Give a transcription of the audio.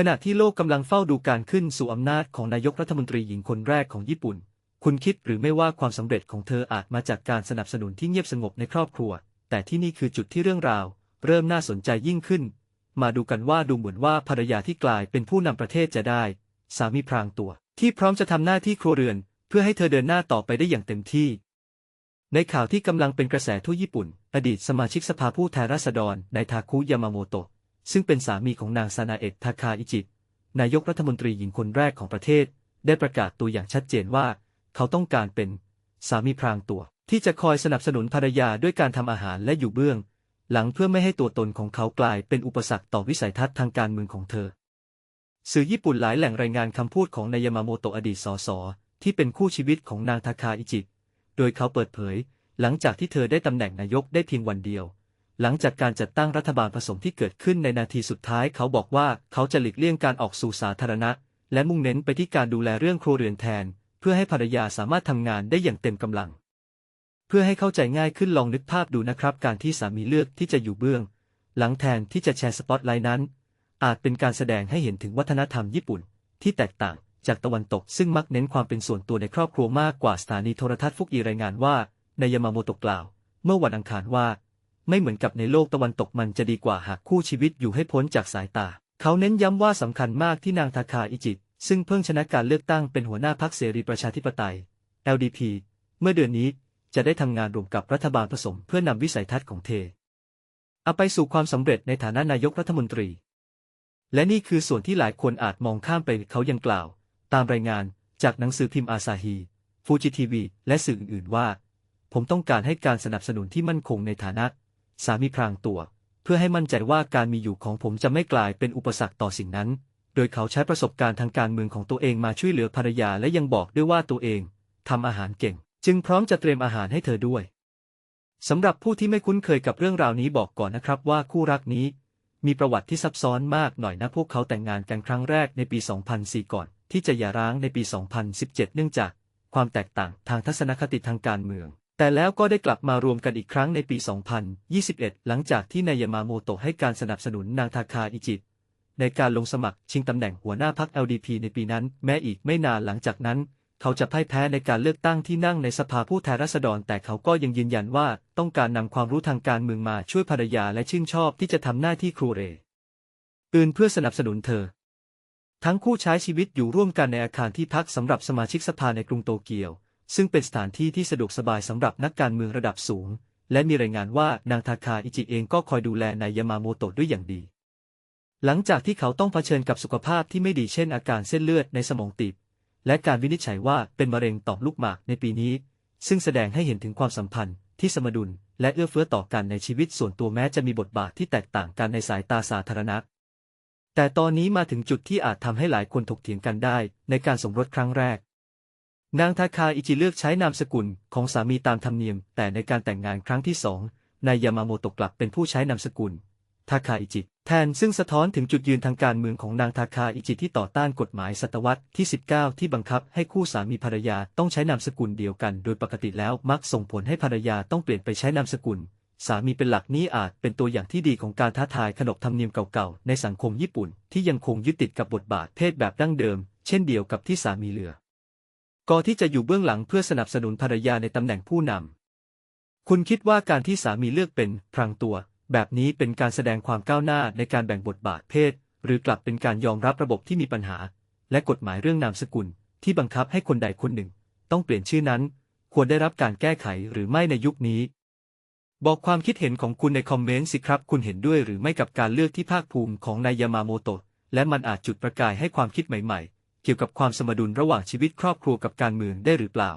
ขณะที่โลกกำลังเฝ้าดูการขึ้นสู่อำนาจของนายกรัฐมนตรีหญิงคนแรกของญี่ปุ่น คุณคิดหรือไม่ว่าความสำเร็จของเธออาจมาจากการสนับสนุนที่เงียบสงบในครอบครัว แต่ที่นี่คือจุดที่เรื่องราว เริ่มน่าสนใจยิ่งขึ้น มาดูกันว่าดูเหมือนว่าภรรยาที่กลายเป็นผู้นำประเทศจะได้ สามีพรางตัว ที่พร้อมจะทำหน้าที่ครัวเรือน เพื่อให้เธอเดินหน้าต่อไปได้อย่างเต็มที่ ในข่าวที่กำลังเป็นกระแสทั่วญี่ปุ่น อดีตสมาชิกสภาผู้แทนราษฎรนายทาคุยามาโมโตะ ซึ่งเป็นสามีของนางซานาเอะทาคาอิจิ นายกรัฐมนตรีหญิงคนแรกของประเทศ ได้ประกาศตัวอย่างชัดเจนว่า เขาต้องการเป็นสามีพรางตัว ที่จะคอยสนับสนุนภรรยาด้วยการทำอาหารและอยู่เบื้อง หลังเพื่อไม่ให้ตัวตนของเขากลายเป็นอุปสรรคต่อวิสัยทัศน์ทางการเมืองของเธอ สื่อญี่ปุ่นหลายแหล่งรายงานคำพูดของนายามาโมโตะอดีตสสที่เป็นคู่ชีวิตของนางทาคาอิจิ โดยเขาเปิดเผย หลังจากที่เธอได้ตำแหน่งนายกได้เพียงวันเดียว หลังจากการจัดตั้งรัฐบาลผสมที่เกิดขึ้นในนาทีสุดท้ายเขาบอกว่าเขาจะหลีกเลี่ยงการออกสู่สาธารณะ และมุ่งเน้นไปที่การดูแลเรื่องครัวเรือนแทน เพื่อให้ภรรยาสามารถทำงานได้อย่างเต็มกำลัง เพื่อให้เข้าใจง่ายขึ้นลองนึกภาพดูนะครับ การที่สามีเลือกที่จะอยู่เบื้อง หลังแทนที่จะแชร์สปอตไลท์นั้น อาจเป็นการแสดงให้เห็นถึงวัฒนธรรมญี่ปุ่น ที่แตกต่างจากตะวันตกซึ่งมักเน้นความเป็นส่วนตัวในครอบครัวมากกว่าสถานีโทรทัศน์ฟุกอีรายงานว่า นายามาโมโตกล่าว เมื่อวันอังคารว่า ไม่เหมือนกับในโลกตะวันตกมันจะดีกว่าหากคู่ชีวิตอยู่ให้พ้นจากสายตา เขาเน้นย้ำว่าสำคัญมากที่นางทาคาอิจิซึ่งเพิ่งชนะการเลือกตั้งเป็นหัวหน้าพรรคเสรีประชาธิปไตย LDP เมื่อเดือนนี้จะได้ทำงานร่วมกับรัฐบาลผสมเพื่อนำวิสัยทัศน์ของเธอเอาไปสู่ความสำเร็จในฐานะนายกรัฐมนตรี และนี่คือส่วนที่หลายคนอาจมองข้ามไปเขายังกล่าว ตามรายงานจากหนังสือพิมพ์อาซาฮีฟูจิทีวีและสื่ออื่นๆว่า ผมต้องการให้การสนับสนุนที่มั่นคงในฐานะ สามีพรางตัว เพื่อให้มั่นใจว่าการมีอยู่ของผมจะไม่กลายเป็นอุปสรรคต่อสิ่งนั้น โดยเขาใช้ประสบการณ์ทางการเมืองของตัวเองมาช่วยเหลือภรรยาและยังบอกด้วยว่าตัวเองทำอาหารเก่ง จึงพร้อมจะเตรียมอาหารให้เธอด้วยสำหรับผู้ที่ไม่คุ้นเคยกับเรื่องราวนี้บอกก่อนนะครับว่าคู่รักนี้ มีประวัติที่ซับซ้อนมากหน่อยนะพวกเขาแต่งงานกันครั้งแรกในปี 2004 ก่อน ที่จะหย่าร้างในปี 2017 เนื่องจากความแตกต่างทางทัศนคติทางการเมือง แต่แล้วก็ได้กลับมารวมกันอีกครั้งในปี 2021 หลังจากที่นายามาโมโตะให้การสนับสนุนนางทาคาอิจิในการลงสมัครชิงตำแหน่งหัวหน้าพรรค LDP ในปีนั้น แม้อีกไม่นานหลังจากนั้น เขาจะพ่ายแพ้ในการเลือกตั้งที่นั่งในสภาผู้แทนราษฎร แต่เขาก็ยังยืนยันว่าต้องการนำความรู้ทางการเมืองมาช่วยภรรยาและชื่นชอบที่จะทำหน้าที่ครูเรอื่นเพื่อสนับสนุนเธอ ทั้งคู่ใช้ชีวิตอยู่ร่วมกันในอาคารที่พักสำหรับสมาชิกสภาในกรุงโตเกียว ซึ่งเป็นสถานที่ที่สะดวกสบายสำหรับนักการเมืองระดับสูง และมีรายงานว่านางทาคาอิจิเองก็คอยดูแลนายยามาโมโตะด้วยอย่างดี หลังจากที่เขาต้องเผชิญกับสุขภาพที่ไม่ดีเช่นอาการเส้นเลือดในสมองตีบและการวินิจฉัยว่าเป็นมะเร็งต่อมลูกหมากในปีนี้ ซึ่งแสดงให้เห็นถึงความสัมพันธ์ที่สมดุล และเอื้อเฟื้อต่อกันในชีวิตส่วนตัวแม้จะมีบทบาทที่แตกต่างกันในสายตาสาธารณะ แต่ตอนนี้มาถึงจุดที่อาจทำให้หลายคนถกเถียงกันได้ในการสมรสครั้งแรก นางทาคาอิจิเลือกใช้นามสกุลของสามีตามธรรมเนียม แต่ในการแต่งงานครั้งที่สองนายยามาโมโตะกลับเป็นผู้ใช้นามสกุลทาคาอิจิแทนซึ่งสะท้อนถึงจุดยืนทางการเมืองของนางทาคาอิจิที่ต่อต้านกฎหมายศตวรรษที่ 19 ที่บังคับให้คู่สามีภรรยาต้องใช้นามสกุลเดียวกัน โดยปกติแล้วมักส่งผลให้ภรรยาต้องเปลี่ยนไปใช้นามสกุล สามีเป็นหลักนี้อาจเป็นตัวอย่างที่ดีของการท้าทายขนบธรรมเนียมเก่าๆในสังคมญี่ปุ่น ที่ยังคงยึดติดกับบทบาทเพศแบบดั้งเดิม เช่นเดียวกับที่สามีเรือ ก็ที่จะอยู่เบื้องหลังเพื่อสนับสนุนภรรยาในตำแหน่งผู้นำ คุณคิดว่าการที่สามีเลือกเป็นพรางตัว แบบนี้เป็นการแสดงความก้าวหน้าในการแบ่งบทบาทเพศ หรือกลับเป็นการยอมรับระบบที่มีปัญหา และกฎหมายเรื่องนามสกุล ที่บังคับให้คนใดคนหนึ่ง ต้องเปลี่ยนชื่อนั้น ควรได้รับการแก้ไขหรือไม่ในยุคนี้ บอกความคิดเห็นของคุณในคอมเมนต์สิครับ คุณเห็นด้วยหรือไม่กับการเลือกที่ภาคภูมิของนายยามาโมโตะและมันอาจจุดประกายให้ความคิดใหม่ ๆ เกี่ยวกับความสมดุลระหว่างชีวิตครอบครัวกับการเมืองได้หรือเปล่า